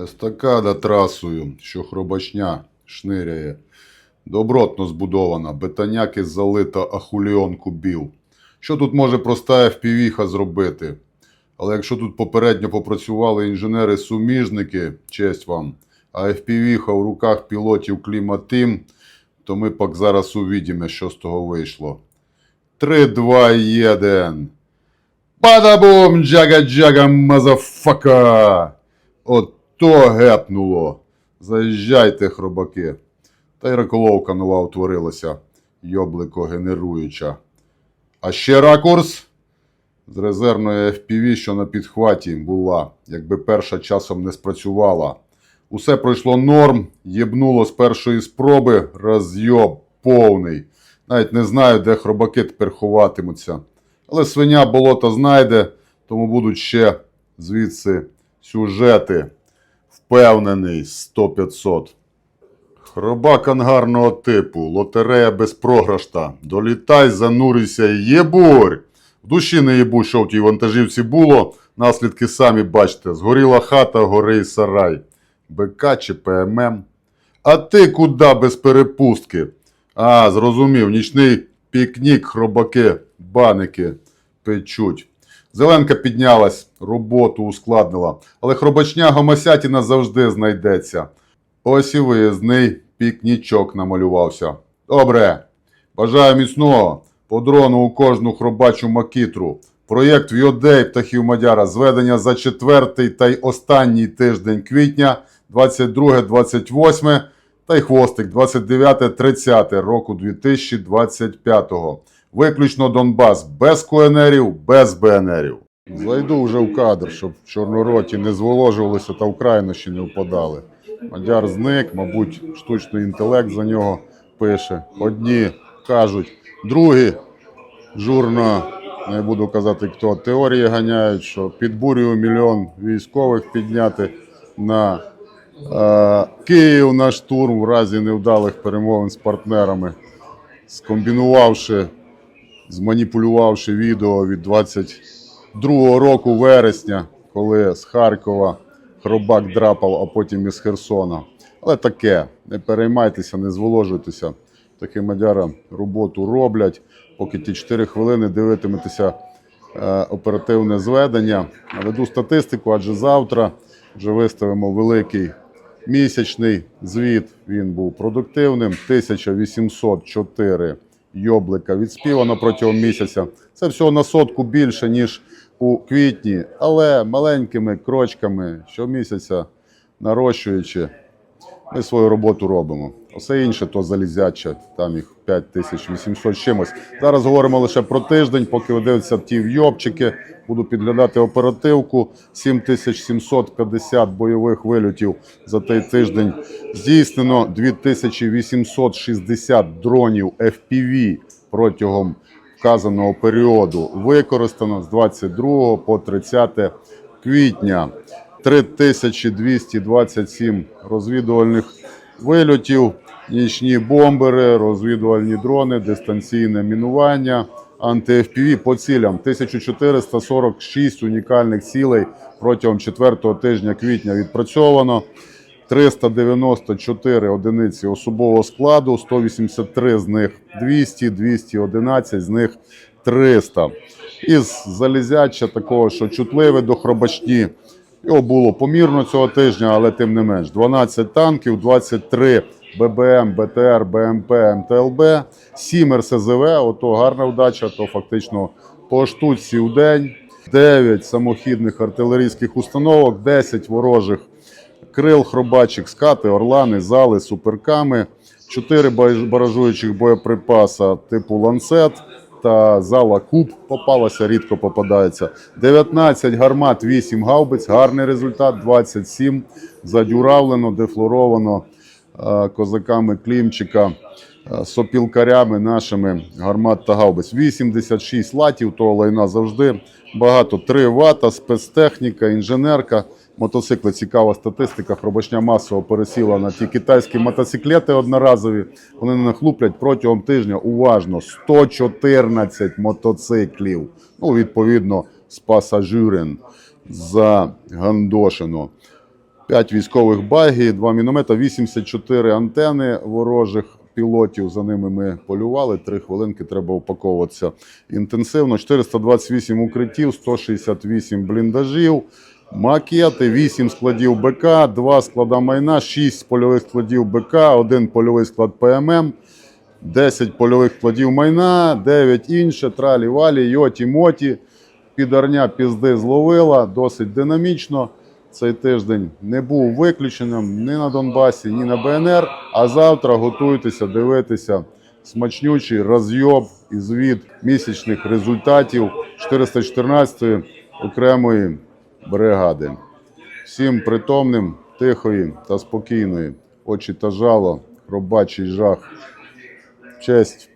Естакада трасою, що хробачня шниряє. Добротно збудована, бетоняки залита, а хуліон кубів. Що тут може проста FPV-ха зробити? Але якщо тут попередньо попрацювали інженери-суміжники, честь вам, а FPV-ха в руках пілотів Кліматим, то ми пак зараз увідімо, що з того вийшло. 3, 2, 1. Бадабум, джага-джага, мазафака! Ото гепнуло. Заїжджайте, хробаки. Та й раколовка нова утворилася, йоблико генеруюча. А ще ракурс з резервної FPV, що на підхваті була, якби перша часом не спрацювала. Усе пройшло норм, єбнуло з першої спроби, розйоб повний. Навіть не знаю, де хробаки тепер ховатимуться. Але свиня болото знайде, тому будуть ще звідси сюжети. Впевнений 100-500. Хробак ангарного типу, лотерея безпрограшта. Долітай, занурюйся, єбурь! В душі не єбу, що в тій вантажівці було, наслідки самі бачите. Згоріла хата, гори і сарай. БК чи ПММ. А ти куди без перепустки? А, зрозумів, нічний пікнік, хробаки, баники печуть. Зеленка піднялась, роботу ускладнила, але хробачня гомосятіна завжди знайдеться. Ось і виїзний пікнічок намалювався. Добре. Бажаю міцного. По дрону у кожну хробачу макітру. Проєкт Віодей птахів Мадяра. Зведення за четвертий та й останній тиждень квітня, 22-28 та й хвостик 29-30 року 2025. Виключно Донбас без КНРів, без БНРів. Зайду вже в кадр, щоб в Чорнороті не зволожувалися та в крайнощі не впадали. Мадяр зник, мабуть, штучний інтелект за нього пише. Одні кажуть, другі журно, не буду казати хто, теорії ганяють, що підбурює мільйон військових підняти на е, Київ на штурм в разі невдалих перемовин з партнерами, скомбінувавши, зманіпулювавши відео від 22 року вересня, коли з Харкова хробак драпав, а потім із Херсона. Але таке, не переймайтеся, не зволожуйтеся. Такі мадяра роботу роблять. Поки ті 4 хвилини дивитиметеся е, оперативне зведення. Наведу статистику, адже завтра вже виставимо великий місячний звіт. Він був продуктивним. 1804 йоблика відспівано протягом місяця. Це всього на сотку більше, ніж у квітні, але маленькими крочками щомісяця нарощуючи, ми свою роботу робимо. Усе інше то залізяче, там їх 5800 з чимось. Зараз говоримо лише про тиждень, поки ви ті вйобчики. Буду підглядати оперативку. 7750 бойових вильотів за той тиждень здійснено 2860 дронів FPV протягом вказаного періоду. Використано з 22 по 30 квітня. 3227 розвідувальних вильотів, нічні бомбери, розвідувальні дрони, дистанційне мінування, анти-ФПВ по цілям. 1446 унікальних цілей протягом 4 тижня квітня відпрацьовано. 394 одиниці особового складу, 183 з них 200, 211 з них 300. Із залізяча такого, що чутливе до хробачні. Його було помірно цього тижня, але тим не менш. 12 танків, 23 ББМ, БТР, БМП, МТЛБ, 7 РСЗВ, ото гарна вдача, то фактично по штуці в день, 9 самохідних артилерійських установок, 10 ворожих крил, хробачих, скати, орлани, зали, суперками, 4 баражуючих боєприпаса типу ланцет та зала куб попалася, рідко попадається. 19 гармат, 8 гаубиць, гарний результат, 27 задюравлено, дефлоровано е, козаками Клімчика, сопілкарями нашими гармат та гаубиць. 86 латів, того лайна завжди багато. 3 вата, спецтехніка, інженерка. Мотоцикли цікава статистика. Хробачня масово пересіла на ті китайські мотоциклети одноразові. Вони нахлуплять протягом тижня уважно 114 мотоциклів. Ну, відповідно, з пасажирин загандошено. 5 військових багі, 2 міномета, 84 антени ворожих пілотів. За ними ми полювали. 3 хвилинки треба упаковуватися інтенсивно. 428 укриттів, 168 бліндажів, макети, 8 складів БК, 2 склада майна, 6 польових складів БК, 1 польовий склад ПММ. 10 польових складів майна, 9 інше, тралі-валі, йоті-моті. Підарня пізди зловила, досить динамічно. Цей тиждень не був виключенням ні на Донбасі, ні на БНР. А завтра готуйтеся дивитися смачнючий розйоб і звіт місячних результатів 414-ї окремої бригади. Всім притомним, тихої та спокійної, очі та жало, робачий жах. Честь